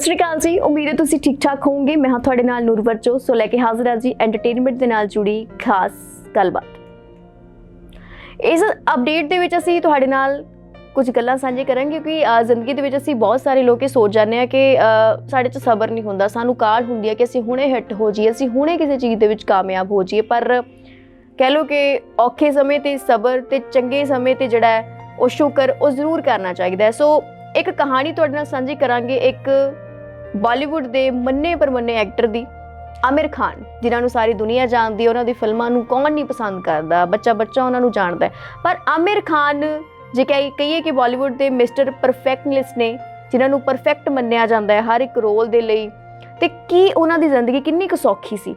ਸਤਿ ਸ਼੍ਰੀ ਅਕਾਲ ਜੀ। ਉਮੀਦ ਹੈ ਤੁਸੀਂ ਠੀਕ ਠਾਕ ਹੋਵੋਗੇ। ਮੈਂ ਹਾਂ ਤੁਹਾਡੇ ਨਾਲ ਨੂਰਵਰ ਚੋ ਸੋ ਲੈ ਕੇ ਹਾਜ਼ਰ ਹਾਂ ਜੀ ਐਂਟਰਟੇਨਮੈਂਟ ਦੇ ਨਾਲ ਜੁੜੀ ਖਾਸ ਗੱਲਬਾਤ। ਇਸ ਅਪਡੇਟ ਦੇ ਵਿੱਚ ਅਸੀਂ ਤੁਹਾਡੇ ਨਾਲ ਕੁਝ ਗੱਲਾਂ ਸਾਂਝੇ ਕਰਾਂਗੇ ਕਿਉਂਕਿ ਜ਼ਿੰਦਗੀ ਦੇ ਵਿੱਚ ਅਸੀਂ ਬਹੁਤ ਸਾਰੇ ਲੋਕ ਇਹ ਸੋਚ ਜਾਂਦੇ ਆ ਕਿ ਸਾਡੇ 'ਚ ਸਬਰ ਨਹੀਂ ਹੁੰਦਾ। ਸਾਨੂੰ ਕਾਲ ਹੁੰਦੀ ਹੈ ਕਿ ਅਸੀਂ ਹੁਣੇ ਹਿੱਟ ਹੋ ਜਾਈਏ, ਅਸੀਂ ਹੁਣੇ ਕਿਸੇ ਚੀਜ਼ ਦੇ ਵਿੱਚ ਕਾਮਯਾਬ ਹੋ ਜਾਈਏ। ਪਰ ਕਹਿ ਲਓ ਕਿ ਔਖੇ ਸਮੇਂ ਤੇ ਸਬਰ ਤੇ ਚੰਗੇ ਸਮੇਂ ਤੇ ਜਿਹੜਾ ਹੈ, ਉਹ ਸ਼ੁਕਰ ਉਹ ਜ਼ਰੂਰ ਕਰਨਾ ਚਾਹੀਦਾ ਹੈ। ਸੋ ਇੱਕ ਕਹਾਣੀ ਤੁਹਾਡੇ ਨਾਲ ਸਾਂਝੀ ਕਰਾਂਗੇ। ਇੱਕ ਬਾਲੀਵੁੱਡ ਦੇ ਮੰਨੇ ਪਰਮੰਨੇ ਐਕਟਰ ਦੀ ਆਮਿਰ ਖਾਨ, ਜਿਨ੍ਹਾਂ ਨੂੰ ਸਾਰੀ ਦੁਨੀਆ ਜਾਣਦੀ ਹੈ, ਉਹਨਾਂ ਦੀ ਫਿਲਮਾਂ ਨੂੰ ਕੌਣ ਨਹੀਂ ਪਸੰਦ ਕਰਦਾ? ਬੱਚਾ ਬੱਚਾ ਉਹਨਾਂ ਨੂੰ ਜਾਣਦਾ ਹੈ। ਪਰ ਆਮਿਰ ਖਾਨ, ਜੇ ਕਹੀ- ਕਹੀਏ ਕਿ ਬਾਲੀਵੁੱਡ ਦੇ ਮਿਸਟਰ ਪਰਫੈਕਟਨੈਸ ਨੇ, ਜਿਨ੍ਹਾਂ ਨੂੰ ਪਰਫੈਕਟ ਮੰਨਿਆ ਜਾਂਦਾ ਹੈ ਹਰ ਇੱਕ ਰੋਲ ਦੇ ਲਈ, ਤੇ ਕੀ ਉਹਨਾਂ ਦੀ ਜ਼ਿੰਦਗੀ ਕਿੰਨੀ ਕੁ ਸੌਖੀ ਸੀ?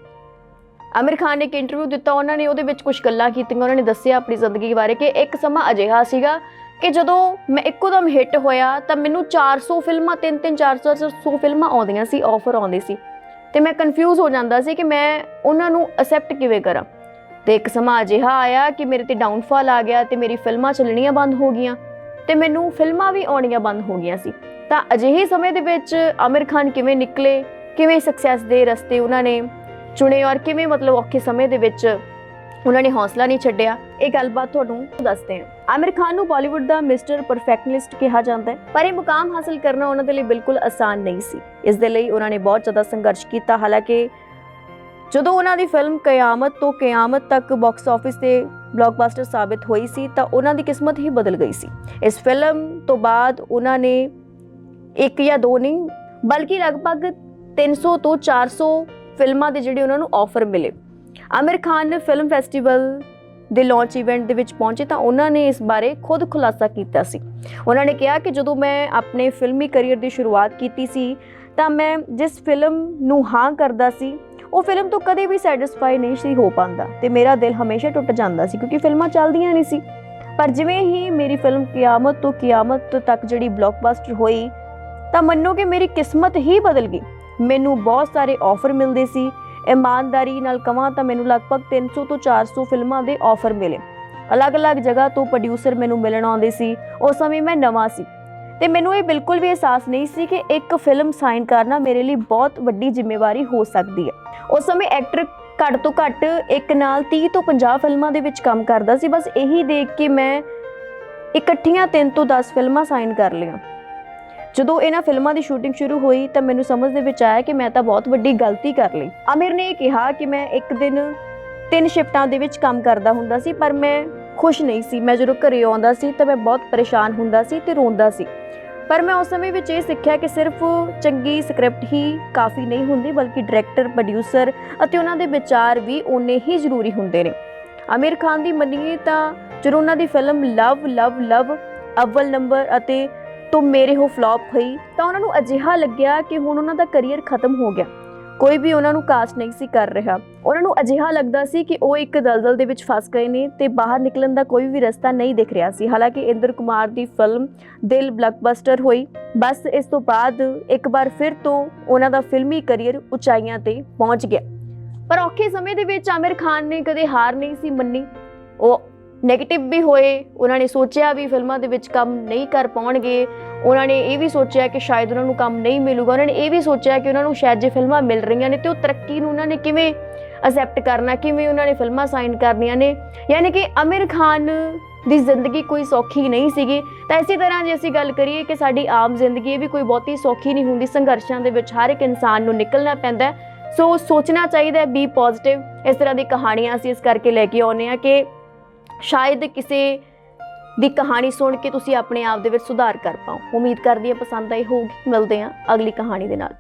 ਆਮਿਰ ਖਾਨ ਨੇ ਇੱਕ ਇੰਟਰਵਿਊ ਦਿੱਤਾ, ਉਹਨਾਂ ਨੇ ਉਹਦੇ ਵਿੱਚ ਕੁਝ ਗੱਲਾਂ ਕੀਤੀਆਂ, ਉਹਨਾਂ ਨੇ ਦੱਸਿਆ ਆਪਣੀ ਜ਼ਿੰਦਗੀ ਬਾਰੇ ਕਿ ਇੱਕ ਸਮਾਂ ਅਜਿਹਾ ਸੀਗਾ ਕਿ ਜਦੋਂ ਮੈਂ ਇੱਕੋ ਦਮ ਹਿੱਟ ਹੋਇਆ ਤਾਂ ਮੈਨੂੰ 400 ਫਿਲਮਾਂ 3-3 400 400 ਫਿਲਮਾਂ ਆਉਂਦੀਆਂ ਸੀ ਆਫਰ ਆਉਂਦੇ ਸੀ। ਤੇ ਮੈਂ ਕਨਫਿਊਜ਼ ਹੋ ਜਾਂਦਾ ਸੀ ਕਿ ਮੈਂ ਉਹਨਾਂ ਨੂੰ ਅਸੈਪਟ ਕਿਵੇਂ ਕਰਾਂ। ਤੇ ਇੱਕ ਸਮਾਂ ਅਜਿਹਾ ਆਇਆ ਕਿ ਮੇਰੇ ਤੇ ਡਾਊਨਫਾਲ ਆ ਗਿਆ ਤੇ ਮੇਰੀ ਫਿਲਮਾਂ ਚੱਲਣੀਆਂ ਬੰਦ ਹੋ ਗਈਆਂ ਤੇ ਮੈਨੂੰ ਫਿਲਮਾਂ ਵੀ ਆਉਣੀਆਂ ਬੰਦ ਹੋ ਗਈਆਂ ਸੀ। ਤਾਂ ਅਜਿਹੇ ਸਮੇਂ ਦੇ ਵਿੱਚ ਆਮਿਰ ਖਾਨ ਕਿਵੇਂ ਨਿਕਲੇ, ਕਿਵੇਂ ਸਕਸੈਸ ਦੇ ਰਸਤੇ ਉਹਨਾਂ ਨੇ ਚੁਣੇ ਔਰ ਕਿਵੇਂ ਮਤਲਬ ਔਖੇ ਸਮੇਂ ਦੇ ਵਿੱਚ ਉਹਨਾਂ ਨੇ ਹੌਸਲਾ ਨਹੀਂ ਛੱਡਿਆ। ਇਹ ਗੱਲਬਾਤ ਤੁਹਾਨੂੰ ਦੱਸਦੇ ਹਾਂ। ਆਮਿਰ ਖਾਨ ਨੂੰ ਬਾਲੀਵੁੱਡ ਦਾ ਮਿਸਟਰ ਪਰਫੈਕਟਨਿਸਟ ਕਿਹਾ ਜਾਂਦਾ ਹੈ, ਪਰ ਇਹ ਮੁਕਾਮ ਹਾਸਲ ਕਰਨਾ ਉਹਨਾਂ ਦੇ ਲਈ ਬਿਲਕੁਲ ਆਸਾਨ ਨਹੀਂ ਸੀ। ਇਸ ਦੇ ਲਈ ਉਹਨਾਂ ਨੇ ਬਹੁਤ ਜ਼ਿਆਦਾ ਸੰਘਰਸ਼ ਕੀਤਾ। ਹਾਲਾਂਕਿ ਜਦੋਂ ਉਹਨਾਂ ਦੀ ਫਿਲਮ ਕਿਆਮਤ ਤੋਂ ਕਿਆਮਤ ਤੱਕ ਬਾਕਸ ਆਫਿਸ ਤੇ ਬਲੌਕਬਸਟਰ ਸਾਬਿਤ ਹੋਈ ਸੀ, ਤਾਂ ਉਹਨਾਂ ਦੀ ਕਿਸਮਤ ਹੀ ਬਦਲ ਗਈ ਸੀ। ਇਸ ਫਿਲਮ ਤੋਂ ਬਾਅਦ ਉਹਨਾਂ ਨੇ ਇੱਕ ਜਾਂ ਦੋ ਨਹੀਂ, ਬਲਕਿ ਲਗਭਗ 300 ਤੋਂ 400 ਫਿਲਮਾਂ ਦੇ ਜਿਹੜੇ ਉਹਨਾਂ ਨੂੰ ਆਫਰ ਮਿਲੇ। ਆਮਿਰ ਖਾਨ ਫਿਲਮ ਫੈਸਟੀਵਲ ਦੇ ਲਾਂਚ ਇਵੈਂਟ ਦੇ ਵਿੱਚ ਪਹੁੰਚੇ ਤਾਂ ਉਹਨਾਂ ਨੇ ਇਸ ਬਾਰੇ ਖੁਦ ਖੁਲਾਸਾ ਕੀਤਾ ਸੀ। ਉਹਨਾਂ ਨੇ ਕਿਹਾ ਕਿ ਜਦੋਂ ਮੈਂ ਆਪਣੇ ਫਿਲਮੀ ਕੈਰੀਅਰ ਦੀ ਸ਼ੁਰੂਆਤ ਕੀਤੀ ਸੀ ਤਾਂ ਮੈਂ ਜਿਸ ਫਿਲਮ ਨੂੰ ਹਾਂ ਕਰਦਾ ਸੀ, ਉਹ ਫਿਲਮ ਤੋਂ ਕਦੇ ਵੀ ਸੈਟੀਸਫਾਈ ਨਹੀਂ ਸੀ ਹੋ ਪਾਉਂਦਾ ਤੇ ਮੇਰਾ ਦਿਲ ਹਮੇਸ਼ਾ ਟੁੱਟ ਜਾਂਦਾ ਸੀ ਕਿਉਂਕਿ ਫਿਲਮਾਂ ਚੱਲਦੀਆਂ ਨਹੀਂ ਸੀ। ਪਰ ਜਿਵੇਂ ਹੀ ਮੇਰੀ ਫਿਲਮ ਕਿਆਮਤ ਤੋਂ ਕਿਆਮਤ ਤੱਕ ਜਿਹੜੀ ਬਲੌਕਬਸਟਰ ਹੋਈ ਤਾਂ ਮੰਨੋ ਕਿ ਮੇਰੀ ਕਿਸਮਤ ਹੀ ਬਦਲ ਗਈ। ਮੈਨੂੰ ਬਹੁਤ ਸਾਰੇ ਆਫਰ ਮਿਲਦੇ ਸੀ ਇਮਾਨਦਾਰੀ ਨਾਲ ਕਹਾਂ ਤਾਂ ਮੈਨੂੰ ਲਗਭਗ 300 ਤੋਂ 400 ਫਿਲਮਾਂ ਦੇ ਆਫਰ ਮਿਲੇ। ਅਲੱਗ-ਅਲੱਗ ਜਗ੍ਹਾ ਤੋਂ ਪ੍ਰੋਡਿਊਸਰ ਮੈਨੂੰ ਮਿਲਣ ਆਉਂਦੇ ਸੀ। ਉਸ ਸਮੇਂ ਮੈਂ ਨਵਾਂ ਸੀ। ਤੇ ਮੈਨੂੰ ਇਹ ਬਿਲਕੁਲ ਵੀ ਅਹਿਸਾਸ ਨਹੀਂ ਸੀ ਕਿ ਇੱਕ ਫਿਲਮ ਸਾਈਨ ਕਰਨਾ ਮੇਰੇ ਲਈ ਬਹੁਤ ਵੱਡੀ ਜ਼ਿੰਮੇਵਾਰੀ ਹੋ ਸਕਦੀ ਹੈ। ਉਸ ਸਮੇਂ ਐਕਟਰ ਘੱਟ ਤੋਂ ਘੱਟ ਇੱਕ ਨਾਲ 30 ਤੋਂ 50 ਫਿਲਮਾਂ ਦੇ ਵਿੱਚ ਕੰਮ ਕਰਦਾ ਸੀ। ਬਸ ਇਹੀ ਦੇਖ ਕੇ ਮੈਂ ਇਕੱਠੀਆਂ 3 ਤੋਂ 10 ਫਿਲਮਾਂ ਸਾਈਨ ਕਰ ਲਈਆਂ। ਜਦੋਂ ਇਹਨਾਂ ਫਿਲਮਾਂ ਦੀ ਸ਼ੂਟਿੰਗ ਸ਼ੁਰੂ ਹੋਈ ਤਾਂ ਮੈਨੂੰ ਸਮਝ ਦੇ ਵਿੱਚ ਆਇਆ ਕਿ ਮੈਂ ਤਾਂ ਬਹੁਤ ਵੱਡੀ ਗਲਤੀ ਕਰ ਲਈ। ਆਮਿਰ ਨੇ ਇਹ ਕਿਹਾ ਕਿ ਮੈਂ ਇੱਕ ਦਿਨ ਤਿੰਨ ਸ਼ਿਫਟਾਂ ਦੇ ਵਿੱਚ ਕੰਮ ਕਰਦਾ ਹੁੰਦਾ ਸੀ, ਪਰ ਮੈਂ ਖੁਸ਼ ਨਹੀਂ ਸੀ। ਮੈਂ ਜਦੋਂ ਘਰੇ ਆਉਂਦਾ ਸੀ ਤਾਂ ਮੈਂ ਬਹੁਤ ਪਰੇਸ਼ਾਨ ਹੁੰਦਾ ਸੀ ਤੇ ਰੋਂਦਾ ਸੀ। ਪਰ ਮੈਂ ਉਸ ਸਮੇਂ ਵਿੱਚ ਇਹ ਸਿੱਖਿਆ ਕਿ ਸਿਰਫ ਚੰਗੀ ਸਕ੍ਰਿਪਟ ਹੀ ਕਾਫੀ ਨਹੀਂ ਹੁੰਦੀ, ਬਲਕਿ ਡਾਇਰੈਕਟਰ, ਪ੍ਰੋਡਿਊਸਰ ਅਤੇ ਉਹਨਾਂ ਦੇ ਵਿਚਾਰ ਵੀ ਓਨੇ ਹੀ ਜ਼ਰੂਰੀ ਹੁੰਦੇ ਨੇ। ਆਮਿਰ ਖਾਨ ਦੀ ਮੰਨੀਏ ਤਾਂ ਜਦੋਂ ਉਹਨਾਂ ਦੀ film love love love Awwal Number ਅਤੇ ਤੁਮ ਮੇਰੇ ਹੋ ਫਲॉप ਹੋਈ, ਤਾਂ ਉਹਨਾਂ ਨੂੰ ਅਜਿਹਾ ਲੱਗਿਆ ਕਿ ਹੁਣ ਉਹਨਾਂ ਦਾ ਕੈਰੀਅਰ ਖਤਮ ਹੋ ਗਿਆ। ਕੋਈ ਵੀ ਉਹਨਾਂ ਨੂੰ ਕਾਸਟ ਨਹੀਂ ਸੀ ਕਰ ਰਿਹਾ। ਉਹਨਾਂ ਨੂੰ ਅਜਿਹਾ ਲੱਗਦਾ ਸੀ ਕਿ ਉਹ ਇੱਕ ਦਲਦਲ ਦੇ ਵਿੱਚ ਫਸ ਗਏ ਨੇ ਤੇ ਬਾਹਰ ਨਿਕਲਣ ਦਾ ਕੋਈ ਵੀ ਰਸਤਾ ਨਹੀਂ ਦਿਖ ਰਿਹਾ ਸੀ। ਹਾਲਾਂਕਿ ਇੰਦਰ ਕੁਮਾਰ ਦੀ ਫਿਲਮ ਦਿਲ ਬਲਕਬਸਟਰ ਹੋਈ। ਬਸ ਇਸ ਤੋਂ ਬਾਅਦ ਇੱਕ ਵਾਰ ਫਿਰ ਤੋਂ ਉਹਨਾਂ ਦਾ ਫਿਲਮੀ ਕੈਰੀਅਰ ਉਚਾਈਆਂ ਤੇ ਪਹੁੰਚ ਗਿਆ। ਪਰ ਔਖੇ ਸਮੇਂ ਦੇ ਵਿੱਚ ਆਮਿਰ ਖਾਨ ਨੇ ਕਦੇ ਹਾਰ ਨਹੀਂ ਸੀ ਮੰਨੀ। ਉਹ ਨੈਗੇਟਿਵ ਵੀ ਹੋਏ, ਉਹਨਾਂ ਨੇ ਸੋਚਿਆ ਵੀ ਫਿਲਮਾਂ ਦੇ ਵਿੱਚ ਕੰਮ ਨਹੀਂ ਕਰ ਪਾਉਣਗੇ। ਉਹਨਾਂ ਨੇ ਇਹ ਵੀ ਸੋਚਿਆ ਕਿ ਸ਼ਾਇਦ ਉਹਨਾਂ ਨੂੰ ਕੰਮ ਨਹੀਂ ਮਿਲੂਗਾ। ਉਹਨਾਂ ਨੇ ਇਹ ਵੀ ਸੋਚਿਆ ਕਿ ਉਹਨਾਂ ਨੂੰ ਸ਼ਾਇਦ ਜੇ ਫਿਲਮਾਂ ਮਿਲ ਰਹੀਆਂ ਨੇ ਤੇ ਉਹ ਤਰੱਕੀ ਨੂੰ ਉਹਨਾਂ ਨੇ ਕਿਵੇਂ ਅਸੈਪਟ ਕਰਨਾ, ਕਿਵੇਂ ਉਹਨਾਂ ਨੇ ਫਿਲਮਾਂ ਸਾਈਨ ਕਰਨੀਆਂ ਨੇ। ਯਾਨੀ ਕਿ ਆਮਿਰ ਖਾਨ ਦੀ ਜ਼ਿੰਦਗੀ ਕੋਈ ਸੌਖੀ ਨਹੀਂ ਸੀਗੀ। ਤਾਂ ਇਸੇ ਤਰ੍ਹਾਂ ਜੇ ਅਸੀਂ ਗੱਲ ਕਰੀਏ ਕਿ ਸਾਡੀ ਆਮ ਜ਼ਿੰਦਗੀ ਇਹ ਵੀ ਕੋਈ ਬਹੁਤੀ ਸੌਖੀ ਨਹੀਂ ਹੁੰਦੀ, ਸੰਘਰਸ਼ਾਂ ਦੇ ਵਿੱਚ ਹਰ ਇੱਕ ਇਨਸਾਨ ਨੂੰ ਨਿਕਲਣਾ ਪੈਂਦਾ ਸੋ ਸੋਚਣਾ ਚਾਹੀਦਾ ਬੀ ਪੋਜ਼ਿਟਿਵ ਇਸ ਤਰ੍ਹਾਂ ਦੀ ਕਹਾਣੀਆਂ ਅਸੀਂ ਇਸ ਕਰਕੇ ਲੈ ਕੇ ਆਉਂਦੇ ਆ ਕਿ ਸ਼ਾਇਦ ਕਿਸੇ ਦੀ ਕਹਾਣੀ ਸੁਣ ਕੇ ਤੁਸੀਂ ਆਪਣੇ ਆਪ ਦੇ ਵਿੱਚ ਸੁਧਾਰ ਕਰ ਪਾਓ। ਉਮੀਦ ਕਰਦੀ ਹਾਂ ਪਸੰਦ ਆਈ ਹੋਊਗੀ। ਮਿਲਦੇ ਹਾਂ ਅਗਲੀ ਕਹਾਣੀ ਦੇ ਨਾਲ।